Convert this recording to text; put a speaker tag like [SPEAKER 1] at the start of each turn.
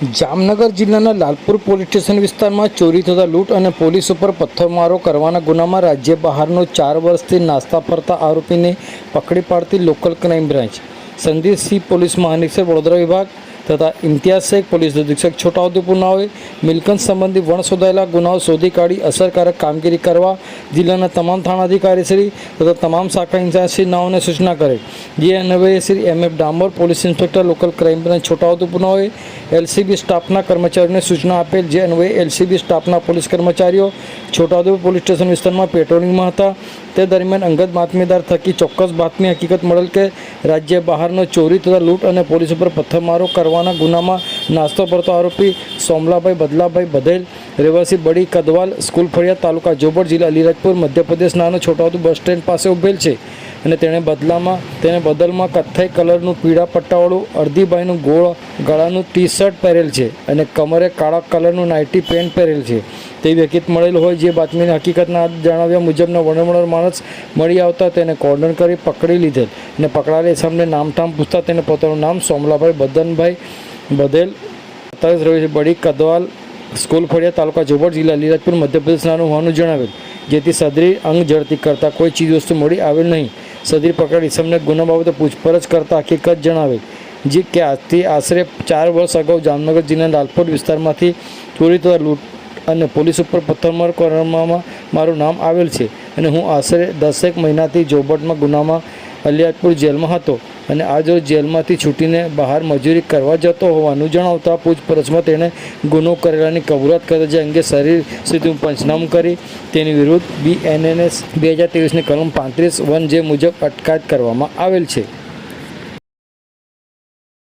[SPEAKER 1] જામનગર જિલ્લાના Lalpur police station વિસ્તારમાં ચોરી થતા લૂંટ અને પોલીસ ઉપર પથ્થરમારો કરવાના ગુનામાં રાજ્ય બહારનો ચાર વર્ષથી નાસ્તા ફરતા આરોપીને પકડી પાડતી local crime branch. Sandeepsinh police મહાનિરીક્ષક Vadodara વિભાગ તથા ઇમ્તિયાઝ શેખ, પોલીસ અધિક્ષક છોટાઉદેપુર હોય, મિલકત સંબંધી વણ શોધાયેલા ગુનાઓ શોધી કાઢી અસરકારક કામગીરી કરવા જિલ્લાના તમામ થાણાધિકારીશ્રી તથા તમામ શાખા ઇન્ચાર્જશ્રી સૂચના કરે. જે અન્વયે M. F. Damor, police inspector, local crime branch Chhotaudepur નાઓએ LCB સ્ટાફના કર્મચારીઓને સૂચના આપેલ. જે અન્વયે એલસીબી સ્ટાફના પોલીસ કર્મચારીઓ છોટાઉદેપુર પોલીસ સ્ટેશન વિસ્તારમાં પેટ્રોલિંગમાં હતા. તે દરમિયાન અંગત બાતમીદાર થકી ચોક્કસ બાતમી હકીકત મળેલ કે રાજ્ય બહારનો ચોરી તથા લૂંટ અને પોલીસ ઉપર પથ્થરમારો કરવાના ગુનામાં નાસ્તો પડતો આરોપી સોમલાભાઈ બદલાભાઈ બધેલ, રહેવાસી બડી કદવાલ, સ્કૂલ ફળિયા તાલુકા જોબડ જિલ્લા અલીરાજપુર મધ્યપ્રદેશ નાનો છોટાઉદેપુર બસ સ્ટેન્ડ પાસે ઉભેલ છે. અને તેણે બદલામાં તેને બદલમાં કથ્થાઈ કલરનું પીળા પટ્ટાવાળું અડધીબાઈનું ગોળ ગળાનું ટી શર્ટ પહેરેલ છે અને કમરે કાળા કલરનું નાઇટી પેન્ટ પહેરેલ છે. તે હકીકત મળેલ હોય જે બાતમીની હકીકતના જણાવ્યા મુજબનો વણવણર માણસ મળી આવતા તેને કોર્ડન કરી પકડી લીધેલ અને પકડાયેલી સામે નામઠામ પૂછતા તેને પોતાનું નામ સોમલાભાઈ બદનભાઈ બધેલ સત્તાવીસ રવિ બડી કદવાલ સ્કૂલ ફળિયા તાલુકા જોબડ જિલ્લા લીલાજપુર મધ્યપ્રદેશ નાનું હોવાનું જણાવેલ, જેથી સદરી અંગ ઝડતી કરતાં કોઈ ચીજવસ્તુ મળી આવેલ નહીં. સદરી પકડ ઇસમને ગુના બાબતે પૂછપરછ કરતા હકીકત જણાવી જે કે આજથી આશરે ચાર વર્ષ અગાઉ જામનગર જિલ્લાના લાલપોર વિસ્તારમાંથી ચોરી તથા લૂંટ અને પોલીસ ઉપર પથ્થરમાર કરવામાં મારું નામ આવેલ છે અને હું આશરે દસેક મહિનાથી જોબટમાં ગુનામાં અલિયાજપુર જેલમાં હતો. અને આજ રોજ જેલમાંથી છૂટીને બહાર મજૂરી કરવા જતો હોવાનું જણાવતા પૂછપરછમાં તેણે ગુનો કરેલાની કબૂલાત કરે જે અંગે શરીર સુધી પંચનામું કરી. તેની વિરુદ્ધ બીએનએનએસ બે હજાર ત્રેવીસની કલમ પાંત્રીસ વન જે મુજબ અટકાયત કરવામાં આવેલ છે.